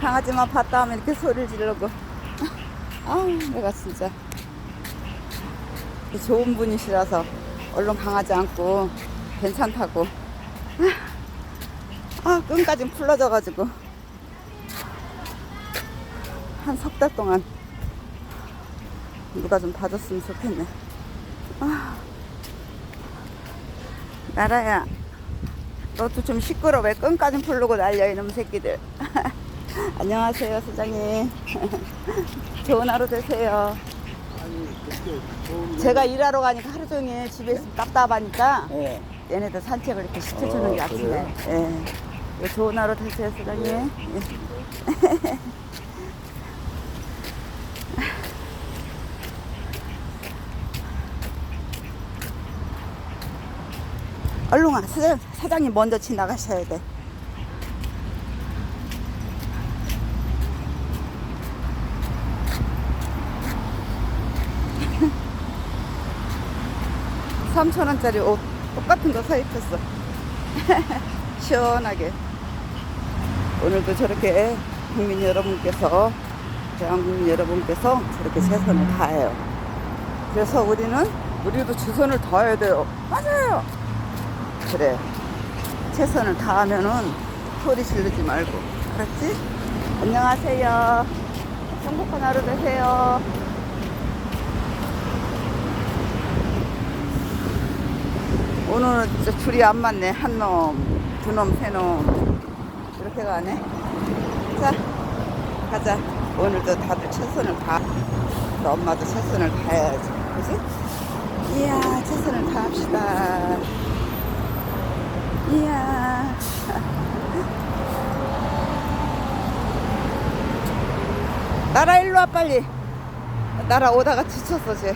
강아지만 봤다 하면 이렇게 소리를 지르고. 아, 내가 진짜. 좋은 분이시라서 얼른 강아지 안고 괜찮다고. 아, 끈까지 풀러져가지고. 한 석 달 동안 누가 좀 봐줬으면 좋겠네. 아, 나라야, 너도 좀 시끄러. 왜 끈까지 풀르고 날려, 이놈 새끼들. 안녕하세요, 사장님. 좋은 하루 되세요. 제가 일하러 가니까 하루 종일 집에 있으면 답답하니까 예. 얘네들 산책을 이렇게 시켜주는 게 어, 아침에. 예. 예, 좋은 하루 되세요, 사장님. 예. 얼른 와. 사장, 사장님 먼저 지나가셔야 돼. 삼천원짜리 옷 똑같은 거 사 입혔어. 시원하게. 오늘도 저렇게 국민 여러분께서, 대한국민 여러분께서 저렇게 최선을 다해요. 그래서 우리는, 우리도 최선을 다해야 돼요. 맞아요. 그래. 최선을 다하면은 소리 지르지 말고. 알았지? 안녕하세요. 행복한 하루 되세요. 오늘은 진짜 줄이 안 맞네. 한 놈, 두 놈, 세 놈. 이렇게 가네. 자, 가자. 오늘도 다들 최선을 다, 너 엄마도 최선을 다해야지. 그지? 이야, 최선을 다합시다. 이야. 나라 일로 와, 빨리. 나라 오다가 지쳤어, 쟤.